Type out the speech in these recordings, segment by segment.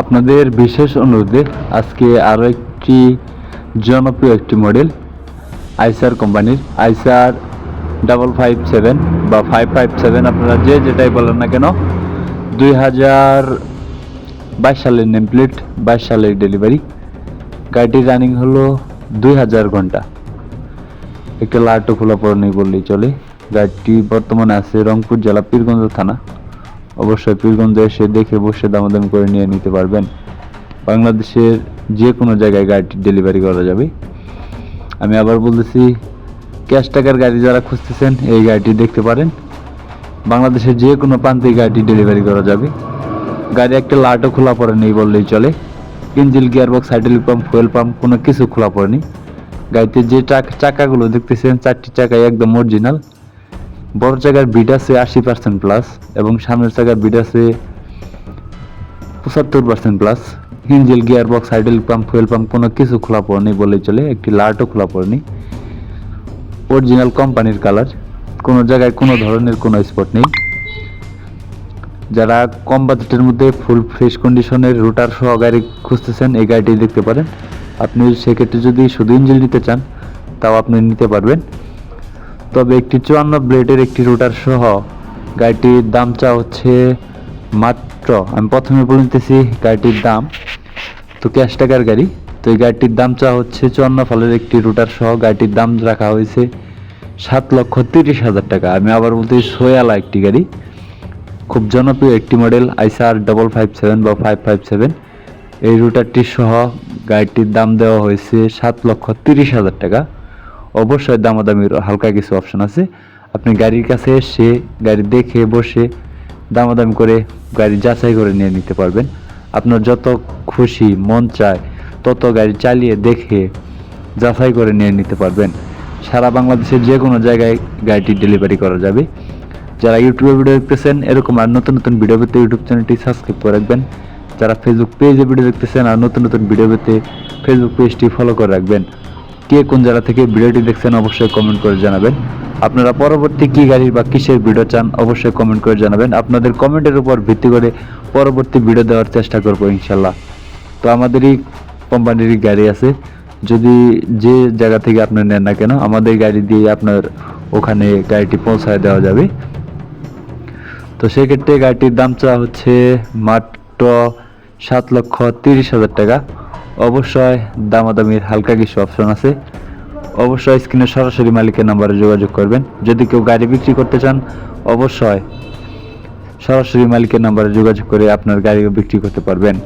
আপনাদের বিশেষ অনুরোধে আজকে আরও একটি জনপ্রিয় একটি মডেল আইসার কোম্পানির আইসার ডাবল ফাইভ সেভেন বা ফাইভ ফাইভ সেভেন আপনারা যে যেটাই বলেন না কেন, দুই হাজার বাইশ সালের নেম প্লেট বাইশ সালের ডেলিভারি। গাড়িটির রানিং হলো দুই হাজার ঘণ্টা। একটা লাইটও খোলা পড়ে নেই বললেই চলে। গাড়িটি বর্তমানে আছে রংপুর জেলা পীরগঞ্জ থানা। অবশ্যই পীরগঞ্জে এসে দেখে বসে দামাদামি করে নিয়ে নিতে পারবেন। বাংলাদেশের যে কোনো জায়গায় গাড়িটি ডেলিভারি করা যাবে। আমি আবার বলতেছি ক্যাশ টাকার গাড়ি যারা খুঁজতেছেন, এই গাড়িটি দেখতে পারেন। বাংলাদেশের যে কোনো প্রান্তে গাড়িটি ডেলিভারি করা যাবে। গাড়ি একটা লাটও খোলা পড়ে নেই বললেই চলে। Engine, gearbox hydraulic pump fuel pump কোনো কিছু খোলা পড়েনি গাড়িতে যে চাকাগুলো দেখতেছেন, চারটি চাকাই একদম অরিজিনাল বড় জায়গার বিট আছে আশি পার্সেন্ট প্লাস এবং সামনের জায়গার বিট আছে পঁচাত্তর percent plus engine gear box hydraulic pump fuel pump কোনো কিছু খোলা পড়েনি বলেই চলে, একটি লাটও খোলা পড়েনি। অরিজিনাল কোম্পানির কালার কোনো জায়গায় কোনো ধরনের কোনো স্পট নেই। যারা কম বাজেটের মধ্যে ফুল ফ্রেশ কন্ডিশনের রুটার সহ গাড়ি খুঁজতেছেন, এই গাড়িটি দেখতে পারেন। আপনি সেক্ষেত্রে যদি শুধু ইঞ্জিন নিতে চান, তাও আপনি নিতে পারবেন। তবে একটি চুয়ান্ন ব্লেডের একটি রোটার সহ গাড়িটির দাম চা হচ্ছে মাত্র, আমি প্রথমে বলে নিতেছি গাড়িটির দাম, তো ক্যাশ টাকার গাড়ি, তো এই গাড়িটির দাম চা হচ্ছে চুয়ান্ন ফলের একটি রোটার সহ গাড়িটির দাম রাখা হয়েছে সাত লক্ষ তিরিশ হাজার টাকা। আমি আবার বলতেছি সোয়ালা একটি গাড়ি, খুব জনপ্রিয় একটি model Eicher double five seven বা ফাইভ ফাইভ সেভেন এই রুটারটি সহ গাড়িটির দাম দেওয়া হয়েছে সাত লক্ষ তিরিশ হাজার টাকা। অবশ্যই দামাদামির হালকা কিছু অপশন আছে। আপনি গাড়ির কাছে এসে, গাড়ি দেখে বসে দামাদামি করে গাড়ি যাচাই করে নিয়ে নিতে পারবেন। আপনার যত খুশি মন চায়, তত গাড়ি চালিয়ে দেখে যাচাই করে নিয়ে নিতে পারবেন। সারা বাংলাদেশের যে কোনো জায়গায় গাড়িটি ডেলিভারি করা যাবে। যারা ইউটিউবে ভিডিও দেখতেছেন, এরকম আর নতুন নতুন ভিডিও পেতে ইউটিউব চ্যানেলটি সাবস্ক্রাইব করে রাখবেন। যারা ফেসবুক পেজে ভিডিও দেখতেছেন, আর নতুন নতুন ভিডিও পেতে ফেসবুক পেজটি ফলো করে রাখবেন। কে কোন জায়গা থেকে ভিডিওটি দেখছেন অবশ্যই কমেন্ট করে জানাবেন। আপনারা পরবর্তী কি গাড়ির বা কিসের ভিডিও চান অবশ্যই কমেন্ট করে জানাবেন। আপনাদের কমেন্টের উপর ভিত্তি করে পরবর্তী ভিডিও দেওয়ার চেষ্টা করব ইনশাল্লাহ। তো আমাদেরই কোম্পানিরই গাড়ি আছে। যদি যে জায়গা থেকে আপনি নেন না কেন, আমাদের গাড়ি দিয়ে আপনার ওখানে গাড়িটি পৌঁছায় দেওয়া যাবে। তো সেক্ষেত্রে গাড়িটির দাম চাওয়া হচ্ছে মাত্র সাত লক্ষ তিরিশ হাজার টাকা। অবশ্যই দামাদামির হালকা কিছু অপশন আছে। অবশ্যই স্ক্রিনে সরাসরি মালিকের নাম্বারে যোগাযোগ করবেন। যদি কেউ গাড়ি বিক্রি করতে চান, অবশ্যই সরাসরি মালিকের নাম্বারে যোগাযোগ করে আপনার গাড়ি বিক্রি করতে পারবেন।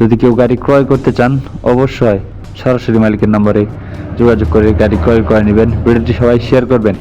যদি কেউ গাড়ি ক্রয় করতে চান, অবশ্যই সরাসরি মালিকের নাম্বারে যোগাযোগ করে গাড়ি ক্রয় করে নেবেন। ভিডিওটি সবাই শেয়ার করবেন।